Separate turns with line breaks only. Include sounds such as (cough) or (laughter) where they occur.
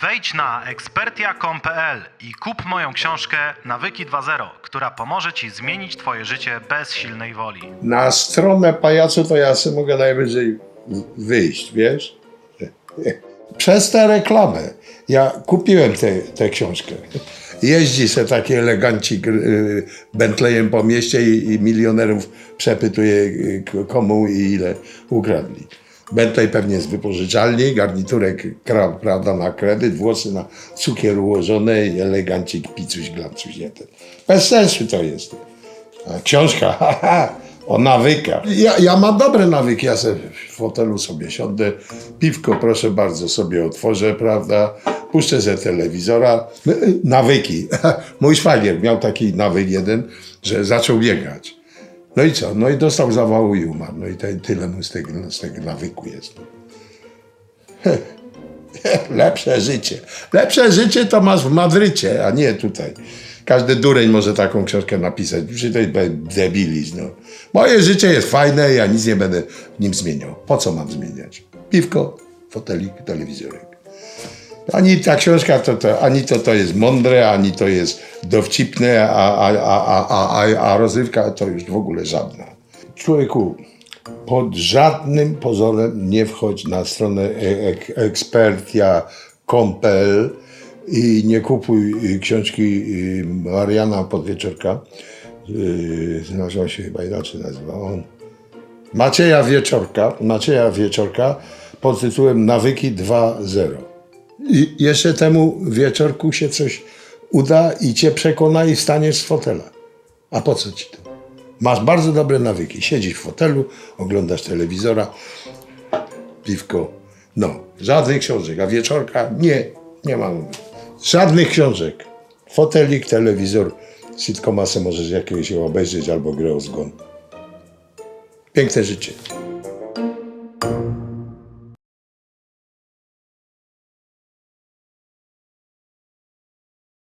Wejdź na ekspertia.com.pl i kup moją książkę Nawyki 2.0, która pomoże Ci zmienić Twoje życie bez silnej woli.
Na stronę pajacu to ja sobie mogę najwyżej wyjść, wiesz? (laughs) Przez tę reklamę. Ja kupiłem tę książkę. Jeździ se taki elegancik y, Bentleyem po mieście i, i milionerów przepytuje y, komu i ile ukradli. Bentley pewnie z wypożyczalni, garniturek prawda, na kredyt, włosy na cukier ułożone i elegancik picuś glancuś. Nie? ten. Bez sensu to jest. A książka, (laughs) haha, o nawykach. Ja, ja mam dobre nawyki, ja sobie w fotelu sobie siądę, piwko proszę bardzo sobie otworzę, prawda, puszczę ze telewizora. Nawyki. (laughs) Mój szwagier miał taki nawyk jeden, że zaczął biegać. No i co? No i dostał zawału i umarł. No i te, tyle mu z tego, z tego nawyku jest. (laughs) Lepsze życie. Lepsze życie to masz w Madrycie, a nie tutaj. Każdy dureń może taką książkę napisać. Jest be- debilizm. No. Moje życie jest fajne, ja nic nie będę w nim zmieniał. Po co mam zmieniać? Piwko, fotelik, telewizorek. Ani ta książka, to, to, ani to, to jest mądre, ani to jest dowcipne, a, a, a, a, a, a rozrywka to już w ogóle żadna. Człowieku, pod żadnym pozorem nie wchodź na stronę e- ek- ekspertia.com.pl i nie kupuj y, książki y, Mariana Podwieczorka. Yy, Nazywa się chyba inaczej nazywa on. Macieja Wieczorka, Macieja Wieczorka pod tytułem Nawyki 2.0. I jeszcze temu wieczorku się coś uda i cię przekona i staniesz z fotela. A po co ci to? Masz bardzo dobre nawyki. Siedzisz w fotelu, oglądasz telewizora, piwko. No, żadnych książek, a wieczorka nie, nie mam. Żadnych książek. Fotelik, telewizor, sitcomasa możesz jakiegoś obejrzeć albo grę o zgon. Piękne życie.